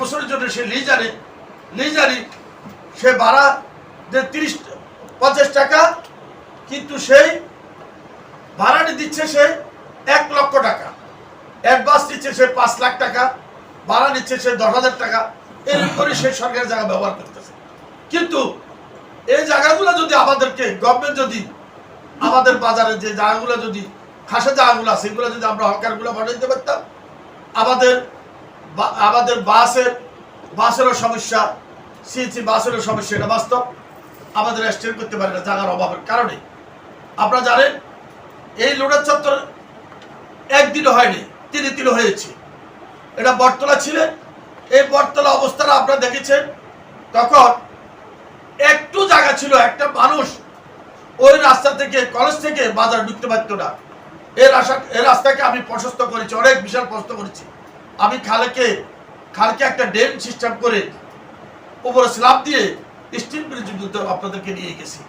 বছরের জন্য সে লিজারে লিজারি সে ভাড়া যে তিরিশ, পঞ্চাশ টাকা, কিন্তু সেই ভাড়াটি দিচ্ছে সে এক লক্ষ টাকা। অ্যাডভান্স দিচ্ছে সে পাঁচ লাখ টাকা, ভাড়া নিচ্ছে সে দশ হাজার টাকা। এরকম করে সে সরকারি জায়গা ব্যবহার করতেছে। কিন্তু এই জায়গাগুলো যদি আমাদেরকে গভর্নমেন্ট যদি আমাদের বাজারে যে জায়গাগুলো যদি খাসা জায়গাগুলো আছে সেগুলো যদি আমরা হকারগুলো বানাইতে পারতাম, আমাদের আমাদের বাসের, বাসেরও সমস্যা সিএনসি বাসেরও সমস্যা, এটা বাস্তব। আমাদের স্টেন করতে পারে না, জায়গার অভাবের কারণে। আপনারা জানেন, এই লোডার চত্বর একদিনও হয়নি তিন দিনও হয়েছে। এটা বটতলা ছিলেন এই বটতলা অবস্থাটা আপনারা দেখেছেন। তখন একটু জায়গা ছিল, একটা মানুষ ওই রাস্তা থেকে, কলেজ থেকে বাজার ঢুকতে পারতো না। এই রাস্তা, এই রাস্তাকে আমি প্রশস্ত করেছি, অনেক বিশাল প্রশস্ত করেছি। আমি খালেকে, খালকে একটা ড্রেন সিস্টেম করে উপরে স্ল্যাব দিয়ে স্টিল ব্রিজ আপনাদেরকে নিয়ে গেছি।